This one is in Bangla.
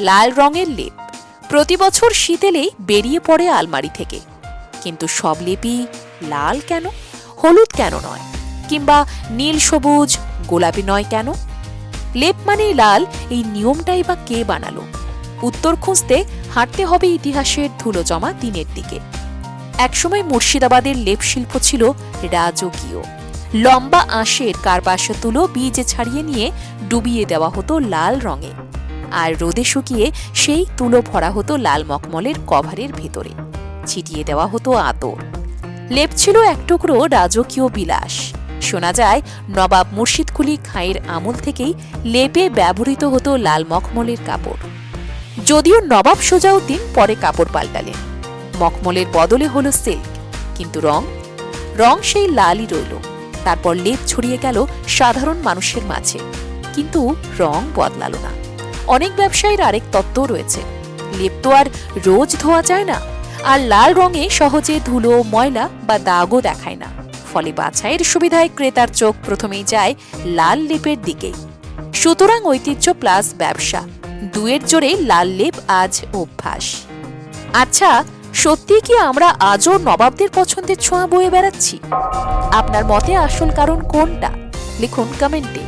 লাল রঙের লেপ। প্রতি বছর শীত এলেই বেরিয়ে পড়ে আলমারি থেকে। কিন্তু সব লেপই লাল কেন? হলুদ কেন নয়? কিংবা নীল সবুজ, গোলাপি নয় কেন? লেপ মানেই লাল, এই নিয়মটাই বা কে বানালো? উত্তর খুঁজতে হাঁটতে হবে ইতিহাসের ধুলো জমা দিনের দিকে। একসময় মুর্শিদাবাদের লেপ শিল্প ছিল রাজকীয়। লম্বা আঁশের কারপাশে তুলো বীজ ছাড়িয়ে নিয়ে ডুবিয়ে দেওয়া হতো লাল রঙে। আর রোদে শুকিয়ে সেই তুলো ভরা হতো লাল মখমলের কভারের ভেতরে। ছিটিয়ে দেওয়া হতো আতর। লেপ ছিল এক টুকরো রাজকীয় বিলাস। শোনা যায়, নবাব মুর্শিদকুলি খাঁয়ের আমল থেকেই লেপে ব্যবহৃত হতো লাল মখমলের কাপড়। যদিও নবাব সোজাউদ্দিন পরে কাপড় পাল্টালেন। মখমলের বদলে হলো সিল্ক, কিন্তু রং? রং সেই লালই রইল। তারপর লেপ ছড়িয়ে গেল সাধারণ মানুষের মাঝে। কিন্তু রং বদলালো না। অনেক ব্যবসায়ীর আরেক তত্ত্ব রয়েছে। লেপ তো আর রোজ ধোয়া যায় না, আর লাল রঙে সহজে ধুলো, ময়লা বা দাগও দেখায় না। ফলে বাছাইয়ের সুবিধায় ক্রেতার চোখ প্রথমেই যায় লাল লেপের দিকেই। সুতরাং ঐতিহ্য প্লাস ব্যবসা, দুয়ের জোরে লাল লেপ আজ অভ্যাস। আচ্ছা সত্যি কি আমরা আজও নবাবদের পছন্দের ছোঁয়া বয়ে বেড়াচ্ছি? আপনার মতে আসল কারণ কোনটা? লিখুন কমেন্টে।